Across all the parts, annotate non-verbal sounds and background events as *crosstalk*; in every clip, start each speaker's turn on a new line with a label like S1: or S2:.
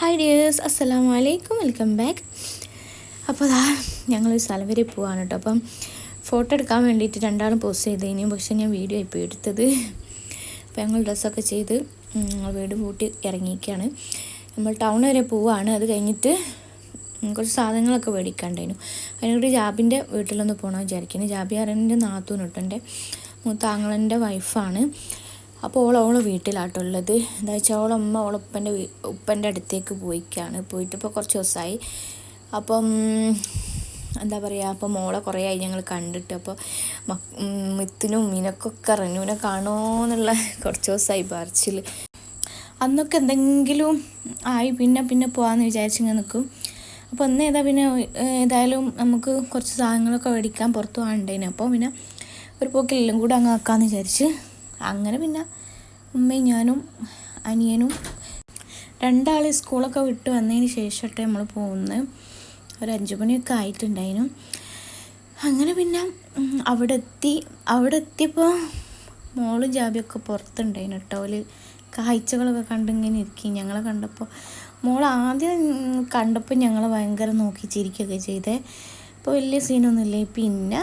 S1: Hi dears അസ്സലാമു വലൈക്കും welcome back അപ്പോൾ അതാ ഞങ്ങളൊരു സ്ഥലം വരെ പോവാണ് കേട്ടോ. അപ്പം ഫോട്ടോ എടുക്കാൻ വേണ്ടിയിട്ട് രണ്ടാളും പോസ്റ്റ് ചെയ്തതിനും പക്ഷെ ഞാൻ വീഡിയോ ഇപ്പോൾ എടുത്തത്. അപ്പോൾ ഞങ്ങൾ ഡ്രസ്സൊക്കെ ചെയ്ത് വീട് പൂട്ടി ഇറങ്ങിയിരിക്കുകയാണ്. നമ്മൾ ടൗൺ വരെ പോവാണ്. അത് കഴിഞ്ഞിട്ട് കുറച്ച് സാധനങ്ങളൊക്കെ മേടിക്കാണ്ടായിരുന്നു കൂടി ജാബിന്റെ വീട്ടിലൊന്ന് പോകണമെന്ന് വിചാരിക്കുന്നു. ജാബി അറിയന്റെ നാത്തൂന് കേട്ടോ. എന്റെ മൂത്താങ്ങളന്റെ വൈഫാണ് അപ്പോൾ ഓൾ ഓളെ വീട്ടിലാട്ടോ ഉള്ളത്. എന്താ വെച്ചാൽ ഓളമ്മ ഓളപ്പന്റെ ഉപ്പന്റെ അടുത്തേക്ക് പോയിക്കാണ്. പോയിട്ട് ഇപ്പോൾ കുറച്ച് ദിവസമായി അപ്പം എന്താ പറയുക അപ്പം മോളെ കുറേ ആയി ഞങ്ങൾ കണ്ടിട്ട്. അപ്പോൾ മിത്തിനും മീനക്കൊക്കെ റെനുവിനെ കാണുമോയെന്നുള്ള കുറച്ച് ദിവസമായി പറിച്ചിൽ അന്നൊക്കെ എന്തെങ്കിലും ആയി പിന്നെ പിന്നെ പോകാമെന്ന് വിചാരിച്ചിങ്ങനെ നിൽക്കും അപ്പോൾ ഒന്ന് ഏതാ പിന്നെ ഏതായാലും നമുക്ക് കുറച്ച് സാധനങ്ങളൊക്കെ മേടിക്കാൻ പുറത്ത് പോകാനുണ്ടായിന്. അപ്പോൾ പിന്നെ ഒരു പോക്കെല്ലാം കൂടെ അങ്ങ് ആക്കാമെന്ന് വിചാരിച്ച് അങ്ങനെ പിന്നെ ഉമ്മയും ഞാനും അനിയനും രണ്ടാൾ സ്കൂളൊക്കെ വിട്ട് വന്നതിന് ശേഷമായിട്ട് നമ്മൾ പോകുന്നത്. ഒരു അഞ്ച് മണിയൊക്കെ ആയിട്ടുണ്ടായിരുന്നു അങ്ങനെ പിന്നെ അവിടെ എത്തി അവിടെ എത്തിയപ്പോൾ മോളും ജാബിയൊക്കെ പുറത്തുണ്ടായിരുന്നു കേട്ടോ. ഓൽ കാഴ്ചകളൊക്കെ കണ്ടിങ്ങനെ ഇരിക്കും. ഞങ്ങളെ കണ്ടപ്പോൾ മോൾ ആദ്യം കണ്ടപ്പോൾ ഞങ്ങളെ ഭയങ്കര നോക്കി ചിരിക്കുകയൊക്കെ ചെയ്തേ. ഇപ്പോൾ വലിയ സീനൊന്നുമില്ലേ? പിന്നെ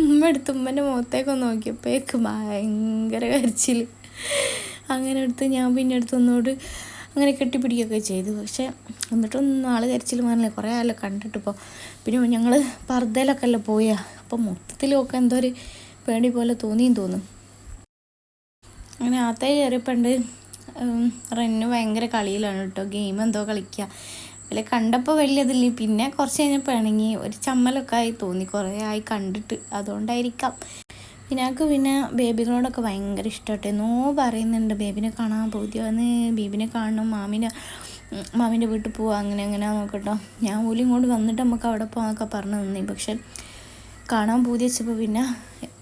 S1: ഉമ്മ എടുത്ത് ഉമ്മന്റെ മുഖത്തേക്ക് നോക്കിയപ്പോഴേക്ക് ഭയങ്കര കരച്ചിൽ അങ്ങനെ എടുത്ത് ഞാൻ പിന്നെ എടുത്ത് ഒന്നുകൂടി അങ്ങനെ കെട്ടിപ്പിടിക്കുകയൊക്കെ ചെയ്തു. പക്ഷേ എന്നിട്ടൊന്നും ആൾ കരച്ചിൽ മാറില്ല. കുറേ ആളെ കണ്ടിട്ട് ഇപ്പോൾ പിന്നെ ഞങ്ങൾ പർദ്ദയിലൊക്കെ അല്ലേ പോയാ അപ്പോൾ മൊത്തത്തിലൊക്കെ എന്തോ ഒരു പേടി പോലെ തോന്നിയും തോന്നും അങ്ങനെ ആത്തേ കയറിയപ്പോണ്ട് റെന്നു ഭയങ്കര കളിയിലാണ് കേട്ടോ. ഗെയിം എന്തോ കളിക്കുക. അതിൽ കണ്ടപ്പോൾ വലിയതില്ല? പിന്നെ കുറച്ച് കഴിഞ്ഞപ്പോൾ ഇണങ്ങി. ഒരു ചമ്മലൊക്കെ ആയി തോന്നി. കുറേ ആയി കണ്ടിട്ട്. അതുകൊണ്ടായിരിക്കാം. പിന്നാക്ക് പിന്നെ ബേബികളോടൊക്കെ ഭയങ്കര ഇഷ്ടമാട്ടെ എന്നോ പറയുന്നുണ്ട് ബേബിനെ കാണാൻ പോതിയാന്ന് ബേബിനെ കാണണം. മാമിനെ മാമിന്റെ വീട്ടിൽ പോവാം. അങ്ങനെ അങ്ങനെ നോക്കട്ടോ. ഞാൻ പോലും ഇങ്ങോട്ട് വന്നിട്ട് നമുക്ക് അവിടെ പോകാനൊക്കെ പറഞ്ഞു നിന്നേ. പക്ഷെ കാണാൻ പൂതി വെച്ചപ്പോൾ പിന്നെ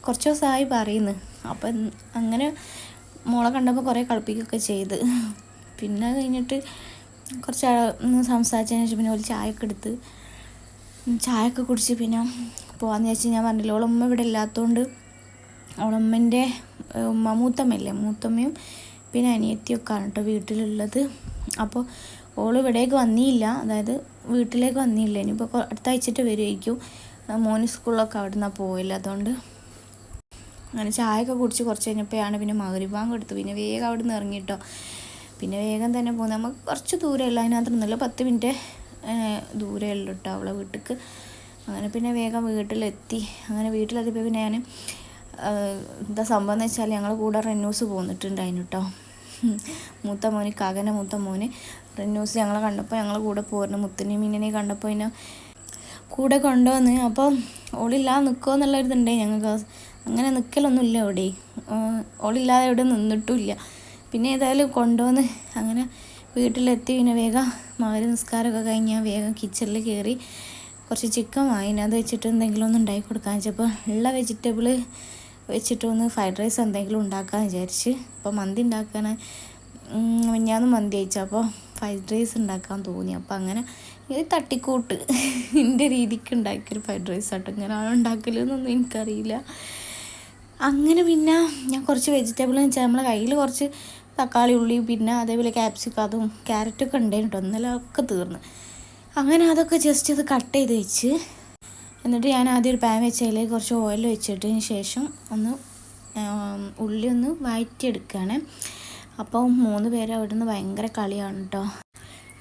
S1: കുറച്ച് ദിവസമായി പറയുന്നു. അപ്പം അങ്ങനെ മോളെ കണ്ടപ്പോൾ കുറേ കളിപ്പിക്കുകയൊക്കെ ചെയ്ത്. പിന്നെ കഴിഞ്ഞിട്ട് കുറച്ച് സംസാരിച്ചതിന് ശേഷം പിന്നെ ഒരു ചായയൊക്കെ എടുത്ത് ചായയൊക്കെ കുടിച്ച് പിന്നെ പോകാമെന്ന് വെച്ച് ഞാൻ പറഞ്ഞില്ല ഓളമ്മ ഇവിടെ ഇല്ലാത്തതുകൊണ്ട് ഓളമ്മന്റെ ഉമ്മ മൂത്തമ്മയില്ലേ മൂത്തമ്മയും പിന്നെ അനിയത്തിയൊക്കെ ആണ് കേട്ടോ വീട്ടിലുള്ളത്. അപ്പോൾ ഓൾ ഇവിടേക്ക് വന്നിയില്ല അതായത് വീട്ടിലേക്ക് വന്നിയില്ല ഇനിയിപ്പോൾ അടുത്ത ആഴ്ചയിട്ട് വരുമായിരിക്കും മോന് സ്കൂളിലൊക്കെ അവിടെ നിന്നാണ് പോയില്ല അതുകൊണ്ട് അങ്ങനെ ചായയൊക്കെ കുടിച്ച് കുറച്ച് കഴിഞ്ഞപ്പോഴാണ് പിന്നെ മകരിഭാഗം എടുത്തു. പിന്നെ വേഗം അവിടെ നിന്ന് ഇറങ്ങിട്ടോ പിന്നെ വേഗം തന്നെ പോകുന്നത് നമുക്ക് കുറച്ച് ദൂരമല്ല അതിനകത്തൊന്നുമില്ല പത്ത് മിനിറ്റ് ദൂരമേ ഉള്ളൂ കേട്ടോ അവളെ വീട്ടിലേക്ക് അങ്ങനെ പിന്നെ വേഗം വീട്ടിലെത്തി. അങ്ങനെ വീട്ടിലെത്തിയപ്പോൾ പിന്നെ ഞാൻ എന്താ സംഭവം എന്ന് വെച്ചാൽ ഞങ്ങൾ കൂടെ റെന്നൂസ് പോന്നിട്ടുണ്ടായിരുന്നു കേട്ടോ. മൂത്ത മോന് കാകന്റെ മൂത്ത മോന്. റെന്യൂസ് ഞങ്ങളെ കണ്ടപ്പോൾ ഞങ്ങൾ കൂടെ പോരുന്നു. മുത്തനെയും മീനിനെയും കണ്ടപ്പോൾ പിന്നെ കൂടെ കൊണ്ടുവന്ന് അപ്പോൾ ഓളില്ലാതെ നിൽക്കുമോ എന്നുള്ളൊരിതുണ്ടേ ഞങ്ങൾക്ക് അങ്ങനെ നിൽക്കലൊന്നുമില്ല അവിടെ ഓളില്ലാതെ എവിടെ നിന്നിട്ടുമില്ല. പിന്നെ ഏതായാലും കൊണ്ടുവന്ന് അങ്ങനെ വീട്ടിലെത്തി. പിന്നെ വേഗം മകര നിസ്കാരമൊക്കെ കഴിഞ്ഞ് ഞാൻ വേഗം കിച്ചണിൽ കയറി കുറച്ച് ചിക്കൻ വാങ്ങിന് അത് വെച്ചിട്ട് എന്തെങ്കിലും ഒന്ന് ഉണ്ടാക്കി കൊടുക്കാൻ വെച്ചപ്പോൾ ഉള്ള വെജിറ്റബിൾ വെച്ചിട്ടൊന്ന് ഫ്രൈഡ് റൈസ് എന്തെങ്കിലും ഉണ്ടാക്കാമെന്ന് വിചാരിച്ച്. അപ്പോൾ മന്തി ഉണ്ടാക്കാൻ മിഞ്ഞാന്ന് മന്തി അയച്ചു അപ്പോൾ ഫ്രൈഡ് റൈസ് ഉണ്ടാക്കാൻ തോന്നി. അപ്പോൾ അങ്ങനെ ഇത് തട്ടിക്കൂട്ട്. എന്റെ രീതിക്ക് ഉണ്ടാക്കിയൊരു ഫ്രൈഡ് റൈസ് ആട്ടോ. ഞാനാണ് ഉണ്ടാക്കലെന്നൊന്നും എനിക്കറിയില്ല. അങ്ങനെ പിന്നെ ഞാൻ കുറച്ച് വെജിറ്റബിൾ എന്ന് വെച്ചാൽ നമ്മളെ കയ്യിൽ കുറച്ച് തക്കാളി ഉള്ളി പിന്നെ അതേപോലെ ക്യാപ്സിക്കം അതും ക്യാരറ്റൊക്കെ ഉണ്ടായിരുന്നു കേട്ടോ ഇന്നലെ ഒക്കെ തീർന്ന്. അങ്ങനെ അതൊക്കെ ജസ്റ്റ് അത് കട്ട് ചെയ്ത് വെച്ച് എന്നിട്ട് ഞാൻ ആദ്യം ഒരു പാൻ വെച്ച് അതിലേക്ക് കുറച്ച് ഓയിൽ വെച്ചിട്ടതിന് ശേഷം ഒന്ന് ഉള്ളി ഒന്ന് വഴറ്റിയെടുക്കുകയാണ് അപ്പോൾ മൂന്ന് പേര് അവിടെ നിന്ന് ഭയങ്കര കളിയാണ് കേട്ടോ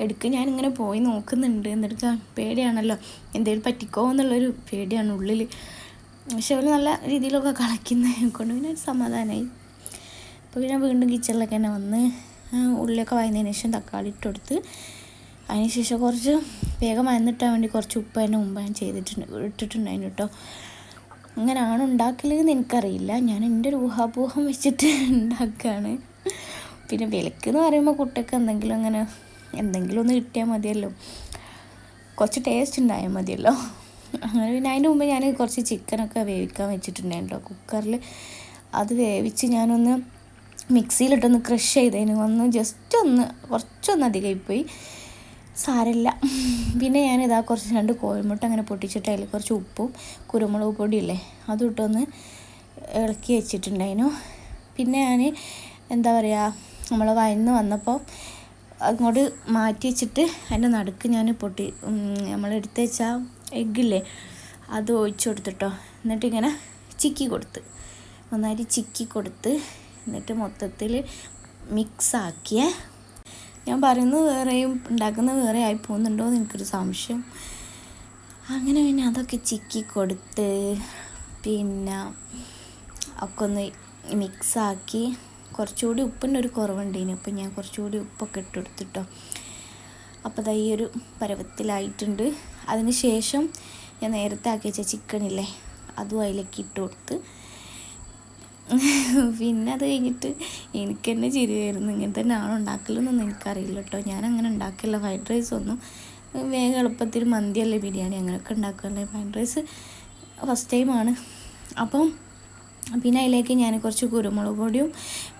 S1: എടുക്ക് ഞാനിങ്ങനെ പോയി നോക്കുന്നുണ്ട്. എന്നിട്ട് പേടിയാണല്ലോ. എന്തെങ്കിലും പറ്റിക്കോ എന്നുള്ളൊരു പേടിയാണ് ഉള്ളിൽ പക്ഷെ അവർ നല്ല രീതിയിലൊക്കെ കളിക്കുന്നത് കൊണ്ട് പിന്നെ സമാധാനമായി അപ്പോൾ പിന്നെ വീണ്ടും കിച്ചണിലൊക്കെ തന്നെ വന്ന് ആ, ഉള്ളിയൊക്കെ വഴന്നതിന് ശേഷം തക്കാളി ഇട്ട് അതിന് ശേഷം കുറച്ച് വേഗം വന്നിട്ടാൻ വേണ്ടി കുറച്ച് ഉപ്പ് തന്നെ മുമ്പ് ഞാൻ ചെയ്തിട്ടുണ്ട് ഇട്ടിട്ടുണ്ടായിരുന്നു കേട്ടോ. അങ്ങനെയാണ് ഉണ്ടാക്കലെന്ന് എനിക്കറിയില്ല. ഞാൻ എന്റെ ഒരു ഊഹാപോഹം വെച്ചിട്ട് *laughs* ഉണ്ടാക്കുകയാണ് പിന്നെ വിലക്ക് എന്ന് പറയുമ്പോൾ കുട്ടിക്ക് എന്തെങ്കിലും അങ്ങനെ എന്തെങ്കിലും ഒന്ന് കിട്ടിയാൽ മതിയല്ലോ. കുറച്ച് ടേസ്റ്റ് ഉണ്ടായാൽ മതിയല്ലോ. അങ്ങനെ പിന്നെ അതിന് മുമ്പ് ഞാൻ കുറച്ച് ചിക്കനൊക്കെ വേവിക്കാൻ വെച്ചിട്ടുണ്ടായിരുന്നു കുക്കറിൽ അത് വേവിച്ച് ഞാനൊന്ന് മിക്സിയിലിട്ടൊന്ന് ക്രഷ് ചെയ്തതിന് ഒന്ന് ജസ്റ്റ് ഒന്ന് കുറച്ചൊന്ന് അധികമായിപ്പോയി. സാരമില്ല പിന്നെ ഞാൻ ഞാനിതാ കുറച്ച് രണ്ട് കോഴിമുട്ട അങ്ങനെ പൊട്ടിച്ചിട്ട് അതിൽ കുറച്ച് ഉപ്പും കുരുമുളക് പൊടിയില്ലേ അതിട്ടൊന്ന് ഇളക്കി വെച്ചിട്ടുണ്ടായിരുന്നു. പിന്നെ ഞാൻ എന്താ പറയുക നമ്മൾ വയന്ന് വന്നപ്പോൾ അങ്ങോട്ട് മാറ്റി വെച്ചിട്ട് അതിന്റെ നടുക്ക് ഞാൻ പൊട്ടി നമ്മൾ എടുത്ത് വെച്ച എഗ്ഗില്ലേ അത് ഒഴിച്ചു കൊടുത്തിട്ടോ. എന്നിട്ടിങ്ങനെ ചിക്കി കൊടുത്ത്. നന്നായിട്ട് ചിക്കി കൊടുത്ത് എന്നിട്ട് മൊത്തത്തിൽ മിക്സാക്കിയ. ഞാൻ പറയുന്നത് വേറെയും ഉണ്ടാക്കുന്നത് വേറെ ആയി പോകുന്നുണ്ടോ എന്ന് എനിക്കൊരു സംശയം. അങ്ങനെ പിന്നെ അതൊക്കെ ചിക്കി കൊടുത്ത് പിന്നെ ഒക്കെ ഒന്ന് മിക്സാക്കി. കുറച്ചുകൂടി ഉപ്പിന്റെ ഒരു കുറവുണ്ടേനു. അപ്പം ഞാൻ കുറച്ചുകൂടി ഉപ്പൊക്കെ ഇട്ട് കൊടുത്തിട്ടോ. അപ്പോൾ അത് ഈ ഒരു പരവത്തിലായിട്ടുണ്ട്. അതിന് ശേഷം ഞാൻ നേരത്തെ ആക്കി വെച്ച ചിക്കനില്ലേ അതും അതിലേക്ക് ഇട്ട് കൊടുത്ത് *laughs* പിന്നെ അത് കഴിഞ്ഞിട്ട് എനിക്ക് തന്നെ ചിരിയായിരുന്നു. ഇങ്ങനെ തന്നെ ആണോ ഉണ്ടാക്കലൊന്നും എനിക്കറിയില്ല കേട്ടോ. ഞാൻ അങ്ങനെ ഉണ്ടാക്കില്ല. ഫ്രൈഡ് റൈസ് ഒന്നും വേഗം എളുപ്പത്തിൽ മന്തിയല്ലേ ബിരിയാണി അങ്ങനെയൊക്കെ ഉണ്ടാക്കുകയല്ലേ ഫ്രൈഡ് റൈസ് ഫസ്റ്റ് ടൈമാണ് അപ്പം പിന്നെ അതിലേക്ക് ഞാൻ കുറച്ച് കുരുമുളക് പൊടിയും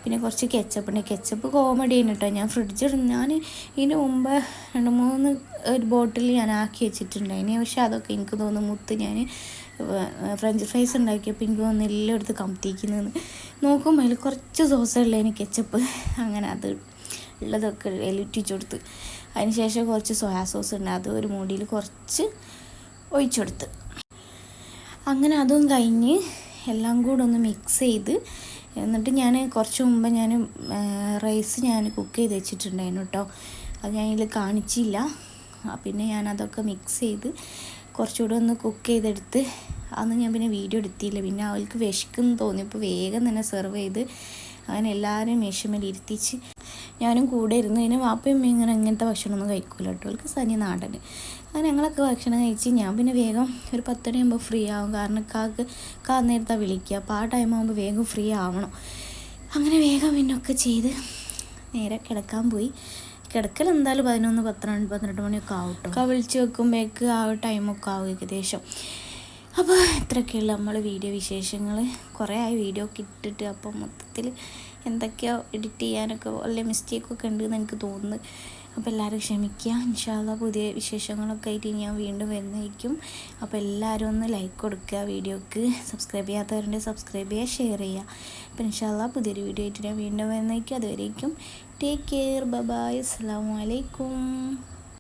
S1: പിന്നെ കുറച്ച് കെച്ചപ്പ് ഉണ്ട്. കെച്ചപ്പ് കോമഡി ആണ് കേട്ടോ. ഞാൻ ഫ്രിഡ്ജിൽ ഞാൻ ഇതിന് മുമ്പ് രണ്ട് മൂന്ന് ഒരു ബോട്ടിൽ ഞാൻ ആക്കി വെച്ചിട്ടുണ്ടായിന് പക്ഷെ അതൊക്കെ എനിക്ക് തോന്നുന്നു മുത്ത് ഞാൻ ഫ്രഞ്ച് ഫ്രൈസ് ഉണ്ടാക്കിയപ്പോൾ എനിക്ക് തോന്നുന്നു എല്ലായിടത്ത് കമത്തിക്കുന്നതെന്ന് നോക്കുമ്പോൾ അതിൽ കുറച്ച് സോസുള്ളതിന് കെച്ചപ്പ്. അങ്ങനെ അത് ഉള്ളതൊക്കെ എലിറ്റിച്ചു കൊടുത്ത്. അതിന് ശേഷം കുറച്ച് സോയാ സോസ് ഉണ്ട്. അത് ഒരു മൂടിയിൽ കുറച്ച് ഒഴിച്ചെടുത്ത് അങ്ങനെ അതും കഴിഞ്ഞ് എല്ലാം കൂടെ ഒന്ന് മിക്സ് ചെയ്ത് എന്നിട്ട് ഞാൻ കുറച്ച് മുമ്പ് ഞാൻ റൈസ് ഞാൻ കുക്ക് ചെയ്ത് വെച്ചിട്ടുണ്ടായിരുന്നു കേട്ടോ അത് ഞാൻ ഇതിൽ കാണിച്ചില്ല. പിന്നെ ഞാൻ അതൊക്കെ മിക്സ് ചെയ്ത് കുറച്ചുകൂടെ ഒന്ന് കുക്ക് ചെയ്തെടുത്ത് അന്ന് ഞാൻ പിന്നെ വീഡിയോ എടുത്തില്ല. പിന്നെ അവൾക്ക് വിശക്കുന്നു തോന്നിയപ്പോൾ വേഗം തന്നെ സെർവ് ചെയ്ത് അങ്ങനെ എല്ലാവരും മേശമേൽ ഇരുത്തിച്ച് ഞാനും കൂടെ ഇരുന്നു പിന്നെ വാപ്പയും ഇങ്ങനെ അങ്ങനത്തെ ഭക്ഷണമൊന്നും കഴിക്കില്ല കേട്ടോ. അവൾക്ക് സനി നാടൻ. അങ്ങനെ ഞങ്ങളൊക്കെ ഭക്ഷണം കഴിച്ച് ഞാൻ പിന്നെ വേഗം ഒരു പത്തണിയാകുമ്പോൾ ഫ്രീ ആവും. കാരണം കാക്ക് കാ നേരത്താണ് വിളിക്കുക അപ്പോൾ ആ ടൈം ആകുമ്പോൾ വേഗം ഫ്രീ ആവണം. അങ്ങനെ വേഗം പിന്നെ ഒക്കെ ചെയ്ത് നേരെ കിടക്കാൻ പോയി. കിടക്കൽ എന്തായാലും പതിനൊന്ന് പന്ത്രണ്ട് പന്ത്രണ്ട് മണിയൊക്കെ ആവും കേട്ടോ. വിളിച്ച് വെക്കുമ്പോഴേക്ക് ആ ടൈമൊക്കെ ആവും ഏകദേശം. അപ്പോൾ ഇത്രയൊക്കെയുള്ള നമ്മൾ വീഡിയോ വിശേഷങ്ങൾ കുറേ ആയി വീഡിയോ ഒക്കെ ഇട്ടിട്ട് അപ്പോൾ മൊത്തത്തിൽ എന്തൊക്കെയോ എഡിറ്റ് ചെയ്യാനൊക്കെ വലിയ മിസ്റ്റേക്കൊക്കെ ഉണ്ടെന്ന് എനിക്ക് തോന്നുന്നു. അപ്പോൾ എല്ലാവരും ക്ഷമിക്കുക. ഇൻഷാല്ല പുതിയ വിശേഷങ്ങളൊക്കെ ആയിട്ട് ഞാൻ വീണ്ടും വരുന്നതായിരിക്കും. അപ്പോൾ എല്ലാവരും ഒന്ന് ലൈക്ക് കൊടുക്കുക വീഡിയോക്ക്. സബ്സ്ക്രൈബ് ചെയ്യാത്തവരുണ്ട് സബ്സ്ക്രൈബ് ചെയ്യുക ഷെയർ ചെയ്യുക. അപ്പോൾ ഇൻഷാല്ല പുതിയൊരു വീഡിയോ ആയിട്ട് ഞാൻ വീണ്ടും വരുന്നതായിരിക്കും. അതുവരേക്കും. ടേക്ക് കെയർ ബബായ് അസ്സാം വലൈക്കും